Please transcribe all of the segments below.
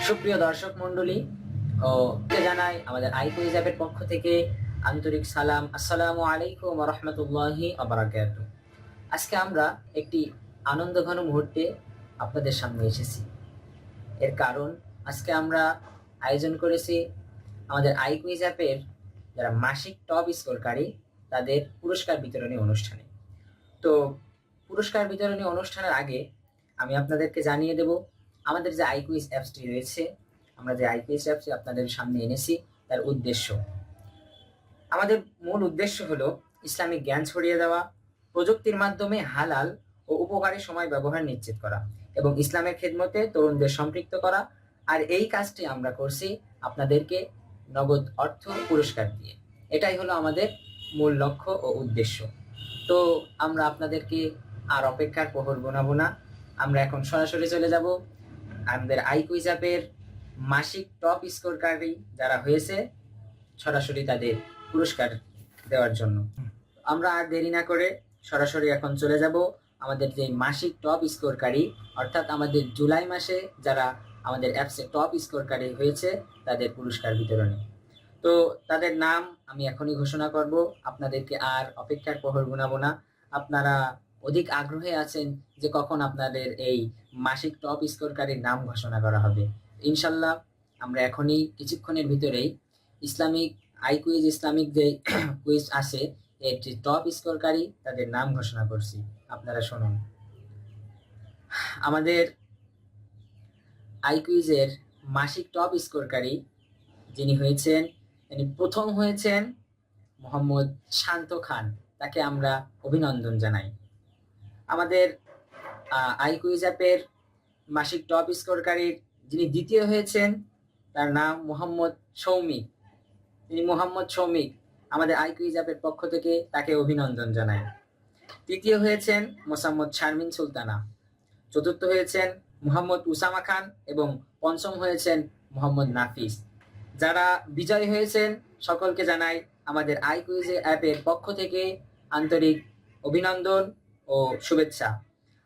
সুপ্রিয় দর্শক মণ্ডলী, ও জানাই আমাদের আইকুইজ অ্যাপের পক্ষ থেকে আন্তরিক সালাম। আসসালামু আলাইকুম রহমতুল্লাহি আবরাকাত আজকে আমরা একটি আনন্দঘন মুহূর্তে আপনাদের সামনে এসেছি। এর কারণ, আজকে আমরা আয়োজন করেছি আমাদের আইকুইজ অ্যাপের যারা মাসিক টপ স্কোরকারী, তাদের পুরস্কার বিতরণী অনুষ্ঠানে। তো পুরস্কার বিতরণী অনুষ্ঠানের আগে আমি আপনাদেরকে জানিয়ে দেব আমাদের যে আইকুইজ অ্যাপসটি রয়েছে, আমরা যে আইকুইজ অ্যাপসটি আপনাদের সামনে এনেছি, তার উদ্দেশ্য। আমাদের মূল উদ্দেশ্য হলো ইসলামিক জ্ঞান ছড়িয়ে দেওয়া, প্রযুক্তির মাধ্যমে হালাল ও উপকারী সময় ব্যবহার নিশ্চিত করা এবং ইসলামের খেদমতে তরুণদের সম্পৃক্ত করা। আর এই কাজটি আমরা করছি আপনাদেরকে নগদ অর্থ পুরস্কার দিয়ে। এটাই হলো আমাদের মূল লক্ষ্য ও উদ্দেশ্য। তো আমরা আপনাদেরকে আর অপেক্ষার প্রহর বোনাবো না। আমরা এখন সরাসরি চলে যাব। আমাদের আইকুইজ অ্যাপের মাসিক টপ স্কোরকারী যারা হয়েছে সরাসরি তাদের পুরস্কার দেওয়ার জন্য। আমরা আর দেরি না করে সরাসরি এখন চলে যাব আমাদের যে মাসিক টপ স্কোরকারী অর্থাৎ আমাদের জুলাই মাসে যারা আমাদের অ্যাপসে টপ স্কোরকারী হয়েছে তাদের পুরস্কার বিতরণে। তো তাদের নাম আমি এখনই ঘোষণা করব। আপনাদেরকে আর অপেক্ষার প্রহর গুনাবো না। আপনারা অধিক আগ্রহে আছেন যে কখন আপনাদের এই মাসিক টপ স্কোরকারীর নাম ঘোষণা করা হবে। ইনশাল্লাহ আমরা এখনই কিছুক্ষণের ভিতরেই ইসলামিক, আই কুইজ ইসলামিক যে কুইজ আসে এর যে টপ স্কোরকারী তাদের নাম ঘোষণা করছি। আপনারা শুনুন। আমাদের আই কুইজের মাসিক টপ স্কোরকারী যিনি হয়েছেন, তিনি প্রথম হয়েছেন মোহাম্মদ শান্ত খান। তাকে আমরা অভিনন্দন জানাই। আমাদের আই কুইজ অ্যাপের মাসিক টপ স্কোরকারীর যিনি দ্বিতীয় হয়েছেন, তার নাম মোহাম্মদ সৌমিক তিনি মোহাম্মদ সৌমিক আমাদের আই কুইজ অ্যাপের পক্ষ থেকে তাকে অভিনন্দন জানাই। তৃতীয় হয়েছেন মোসাম্মদ শারমিন সুলতানা। চতুর্থ হয়েছেন মোহাম্মদ উসামা খান এবং পঞ্চম হয়েছেন মোহাম্মদ নাফিস। যারা বিজয়ী হয়েছেন, সকলকে জানাই আমাদের আই কুইজ অ্যাপের পক্ষ থেকে আন্তরিক অভিনন্দন। ও শুভেচ্ছা।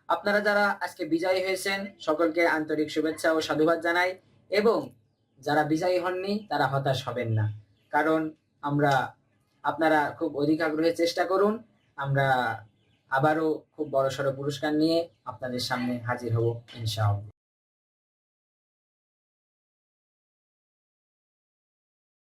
আপনারা যারা আজকে বিজয়ী হয়েছেন, সকলকে আন্তরিক শুভেচ্ছা ও সাধুবাদ জানাই এবং যারা বিজয়ী হননি, তারা হতাশ হবেন না। কারণ আমরা, আপনারা খুব অধিক আগ্রহে চেষ্টা করুন, আমরা আবারও খুব বড়সড় পুরস্কার নিয়ে আপনাদের সামনে হাজির হব, ইনশাআল্লাহ।